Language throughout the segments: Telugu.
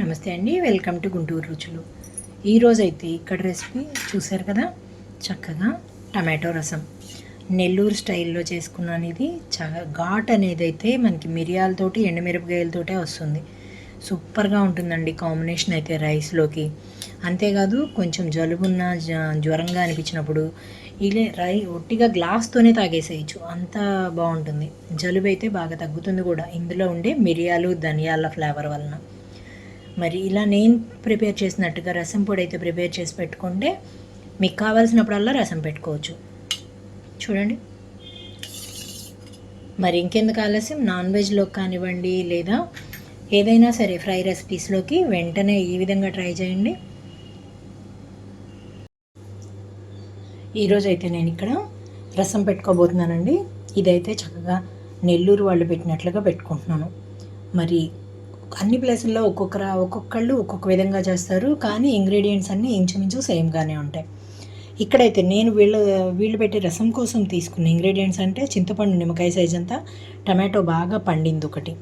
నమస్తే అండి వెల్కమ్ టు గుంటూరు రుచులు. ఈరోజైతే ఇక్కడ రెసిపీ చూశారు కదా చక్కగా టమాటో రసం. నెల్లూరు స్టైల్లో చేసుకున్నాను ఇది చాలా ఘాట్ అనేది అయితే మనకి మిరియాలతోటి ఎండుమిరపకాయలతోటే వస్తుంది. సూపర్గా ఉంటుందండి కాంబినేషన్ అయితే రైస్లోకి. అంతేకాదు కొంచెం జలుబున్న జ్వరంగా అనిపించినప్పుడు ఇలా రై ఒట్టిగా గ్లాస్తోనే తాగేసేయచ్చు. అంత బాగుంటుంది. జలుబు అయితే బాగా తగ్గుతుంది కూడా. ఇందులో ఉండే మిరియాలు ధనియాల ఫ్లేవర్ వలన. మరి ఇలా నేను ప్రిపేర్ చేసినట్టుగా రసం పొడి అయితే ప్రిపేర్ చేసి పెట్టుకుంటే మీకు కావాల్సినప్పుడల్లా రసం పెట్టుకోవచ్చు. చూడండి. మరి ఇంకెందుకు ఆలస్యం? నాన్ వెజ్లో కానివ్వండి లేదా ఏదైనా సరే ఫ్రై రెసిపీస్లోకి వెంటనే ఈ విధంగా ట్రై చేయండి. ఈరోజు అయితే నేను ఇక్కడ రసం పెట్టుకోబోతున్నానండి. ఇదైతే చక్కగా నెల్లూరు వాళ్ళు పెట్టినట్లుగా పెట్టుకుంటున్నాను. మరి అన్ని ప్లేసుల్లో ఒక్కొక్కర ఒక్కొక్కళ్ళు ఒక్కొక్క విధంగా చేస్తారు. కానీ ఇంగ్రీడియంట్స్ అన్నీ ఇంచుమించు సేమ్గానే ఉంటాయి. ఇక్కడైతే నేను వీళ్ళు వీళ్ళు పెట్టే రసం కోసం తీసుకున్న ఇంగ్రీడియంట్స్ అంటే చింతపండు నిమ్మకాయ సైజ్ అంతా టమాటో బాగా పండింది ఒకటి.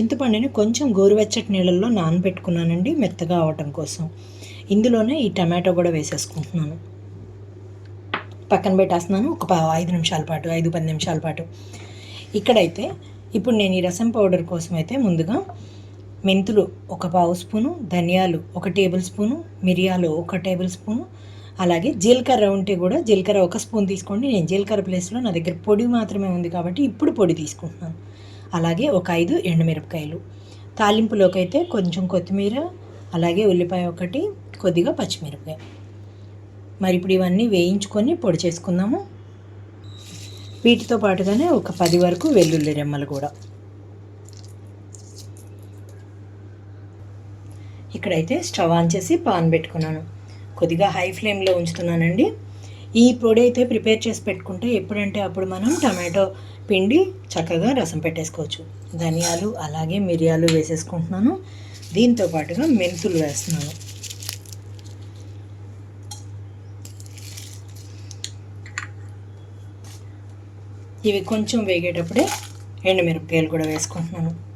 చింతపండుని కొంచెం గోరువెచ్చటి నీళ్ళల్లో నానబెట్టుకున్నానండి మెత్తగా అవటం కోసం. ఇందులోనే ఈ టమాటో కూడా వేసేసుకుంటున్నాను. పక్కన పెట్టేస్తున్నాను ఒక ప- ఐదు నిమిషాల పాటు ఐదు పది నిమిషాల పాటు. ఇక్కడైతే ఇప్పుడు నేను ఈ రసం పౌడర్ కోసం అయితే ముందుగా మెంతులు ఒక పావు స్పూను ధనియాలు ఒక టేబుల్ స్పూను మిరియాలు ఒక టేబుల్ స్పూను అలాగే జీలకర్ర ఉంటే కూడా జీలకర్ర ఒక స్పూన్ తీసుకోండి. నేను జీలకర్ర ప్లేస్లో నా దగ్గర పొడి మాత్రమే ఉంది కాబట్టి ఇప్పుడు పొడి తీసుకుంటున్నాను. అలాగే ఒక ఐదు ఎండుమిరపకాయలు. తాలింపులోకి అయితే కొంచెం కొత్తిమీర అలాగే ఉల్లిపాయ ఒకటి కొద్దిగా పచ్చిమిరపకాయ. మరి ఇప్పుడు ఇవన్నీ వేయించుకొని పొడి చేసుకుందాము. వీటితో పాటుగానే ఒక పది వరకు వెల్లుల్లి రెమ్మలు కూడా. ఇక్కడైతే స్టవ్ ఆన్ చేసి పాన్ పెట్టుకున్నాను. కొద్దిగా హై ఫ్లేమ్లో ఉంచుతున్నానండి. ఈ పొడి అయితే ప్రిపేర్ చేసి పెట్టుకుంటే ఎప్పుడంటే అప్పుడు మనం టమాటో పిండి చక్కగా రసం పెట్టేసుకోవచ్చు. ధనియాలు అలాగే మిరియాలు వేసేసుకుంటున్నాను. దీంతో పాటుగా మెంతులు వేస్తున్నాను. ఇవి కొంచెం వేగేటప్పుడే ఎండుమిరపకాయలు కూడా వేసుకుంటున్నాను.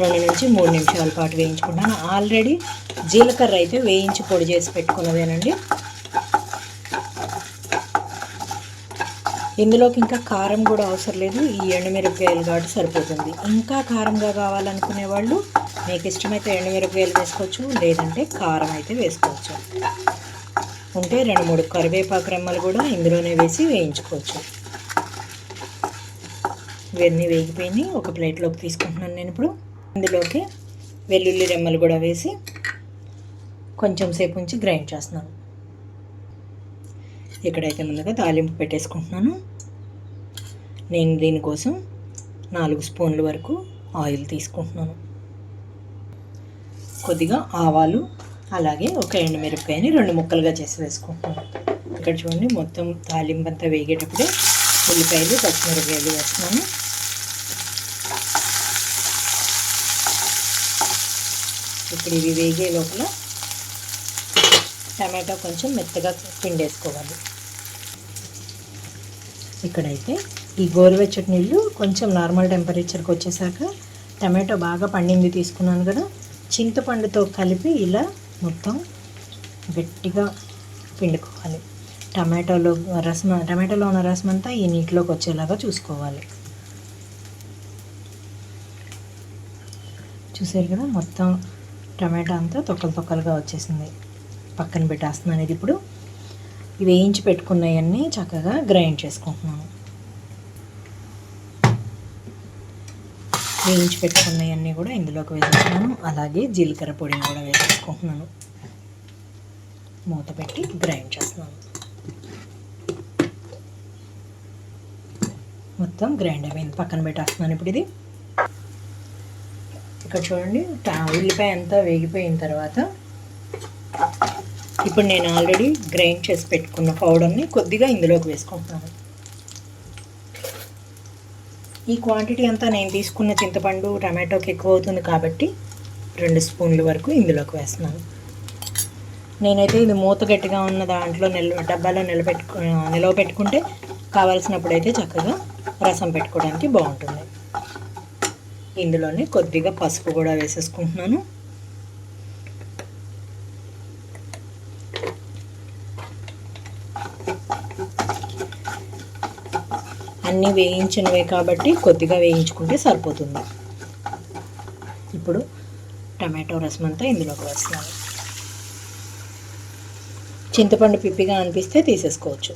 రెండు నుంచి మూడు నిమిషాల పాటు వేయించుకుంటాను ఆల్రెడీ జీలకర్ర అయితే వేయించి పొడి చేసి పెట్టుకున్నదేనండి. ఇందులోకి ఇంకా కారం కూడా అవసరం లేదు. ఈ ఎండుమిరపకాయలు కాబట్టి సరిపోతుంది. ఇంకా కారంగా కావాలనుకునే వాళ్ళు మీకు ఇష్టమైతే ఎండుమిరపకాయలు వేసుకోవచ్చు లేదంటే కారం అయితే వేసుకోవచ్చు. ఉంటే రెండు మూడు కరివేపాకు రెమ్మలు కూడా ఇందులోనే వేసి వేయించుకోవచ్చు. ఇవన్నీ వేగిపోయినాయి. ఒక ప్లేట్లోకి తీసుకుంటున్నాను నేను ఇప్పుడు. అందులోకి వెల్లుల్లి రెమ్మలు కూడా వేసి కొంచెం సేపు ఉంచి గ్రైండ్ చేస్తున్నాను. ఇక్కడైతే ముందుగా తాలింపు పెట్టేసుకుంటున్నాను. నేను దీనికోసం నాలుగు స్పూన్ల వరకు ఆయిల్ తీసుకుంటున్నాను. కొద్దిగా ఆవాలు అలాగే ఒక ఎండుమిరపకాయని రెండు ముక్కలుగా చేసి వేసుకుంటున్నాను. ఇక్కడ చూడండి మొత్తం తాలింపు అంతా వేగేటప్పుడే ఉల్లిపాయలు పచ్చిమిరపకాయలు వేస్తున్నాను. ఇప్పుడు ఇవి వేగే లోపల టమాటో కొంచెం మెత్తగా పిండేసుకోవాలి. ఇక్కడైతే ఈ గోరువెచ్చటి నీళ్ళు కొంచెం నార్మల్ టెంపరేచర్కి వచ్చేసాక టమాటో బాగా పండింది తీసుకున్నాను కదా చింతపండుతో కలిపి ఇలా మొత్తం గట్టిగా పిండుకోవాలి. టమాటోలో రసం టమాటోలో ఉన్న రసం అంతా ఈ నీటిలోకి వచ్చేలాగా చూసుకోవాలి. చూసారు కదా మొత్తం టమాటా అంతా తొక్కలు తొక్కలుగా వచ్చేసింది. పక్కన పెట్టేస్తున్నాను ఇది ఇప్పుడు. వేయించి పెట్టుకున్నవన్నీ చక్కగా గ్రైండ్ చేసుకుంటున్నాను. వేయించి పెట్టుకున్నవన్నీ కూడా ఇందులోకి వేసేస్తున్నాను. అలాగే జీలకర్ర పొడిని కూడా వేసేసుకుంటున్నాను. మూత పెట్టి గ్రైండ్ చేస్తున్నాను. మొత్తం గ్రైండ్ అయిపోయింది. పక్కన పెట్టేస్తున్నాను ఇప్పుడు ఇది. ఇక్కడ చూడండి. ఉల్లిపాయ అంతా వేగిపోయిన తర్వాత ఇప్పుడు నేను ఆల్రెడీ గ్రైండ్ చేసి పెట్టుకున్న పౌడర్ని కొద్దిగా ఇందులోకి వేసుకుంటున్నాను. ఈ క్వాంటిటీ అంతా నేను తీసుకున్న చింతపండు టమాటోకి ఎక్కువ అవుతుంది కాబట్టి రెండు స్పూన్ల వరకు ఇందులోకి వేస్తున్నాను. నేనైతే ఇది మూత గట్టిగా ఉన్న దాంట్లో నిల్వ డబ్బాలో నిలబెట్టుకు నిలవ పెట్టుకుంటే కావాల్సినప్పుడు అయితే చక్కగా రసం పెట్టుకోవడానికి బాగుంటుంది. ఇందులోనే కొద్దిగా పసుపు కూడా వేసేసుకుంటున్నాను. అన్నీ వేయించినవే కాబట్టి కొద్దిగా వేయించుకుంటే సరిపోతుంది. ఇప్పుడు టమాటో రసం అంతా ఇందులోకి వేస్తున్నాను. చింతపండు పిప్పిగా అనిపిస్తే తీసేసుకోవచ్చు.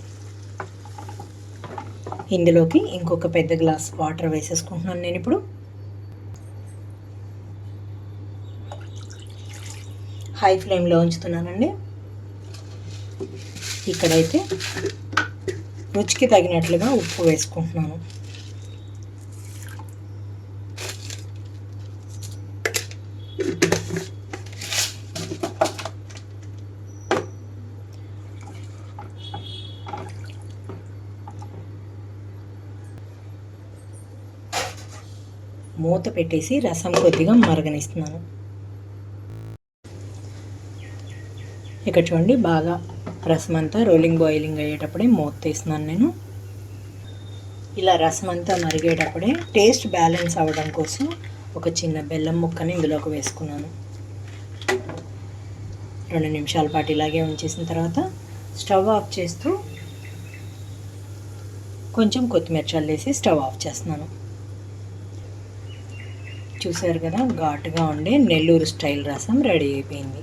ఇందులోకి ఇంకొక పెద్ద గ్లాస్ వాటర్ వేసేసుకుంటున్నాను నేను ఇప్పుడు. హై ఫ్లేమ్లో ఉంచుతున్నానండి. ఇక్కడైతే రుచికి తగినట్లుగా ఉప్పు వేసుకుంటున్నాను. మూత పెట్టేసి రసం కొద్దిగా మరగనిస్తున్నాను. ఇక్కడ చూడండి బాగా రసం అంతా రోలింగ్ బాయిలింగ్ అయ్యేటప్పుడే మూత తీస్తున్నాను నేను. ఇలా రసం అంతా మరిగేటప్పుడే టేస్ట్ బ్యాలెన్స్ అవ్వడం కోసం ఒక చిన్న బెల్లం ముక్కని ఇందులోకి వేసుకున్నాను. రెండు నిమిషాల పాటు ఇలాగే ఉంచేసిన తర్వాత స్టవ్ ఆఫ్ చేస్తూ కొంచెం కొత్తిమీర చల్లేసి స్టవ్ ఆఫ్ చేస్తున్నాను. చూసారు కదా ఘాటుగా ఉండే నెల్లూరు స్టైల్ రసం రెడీ అయిపోయింది.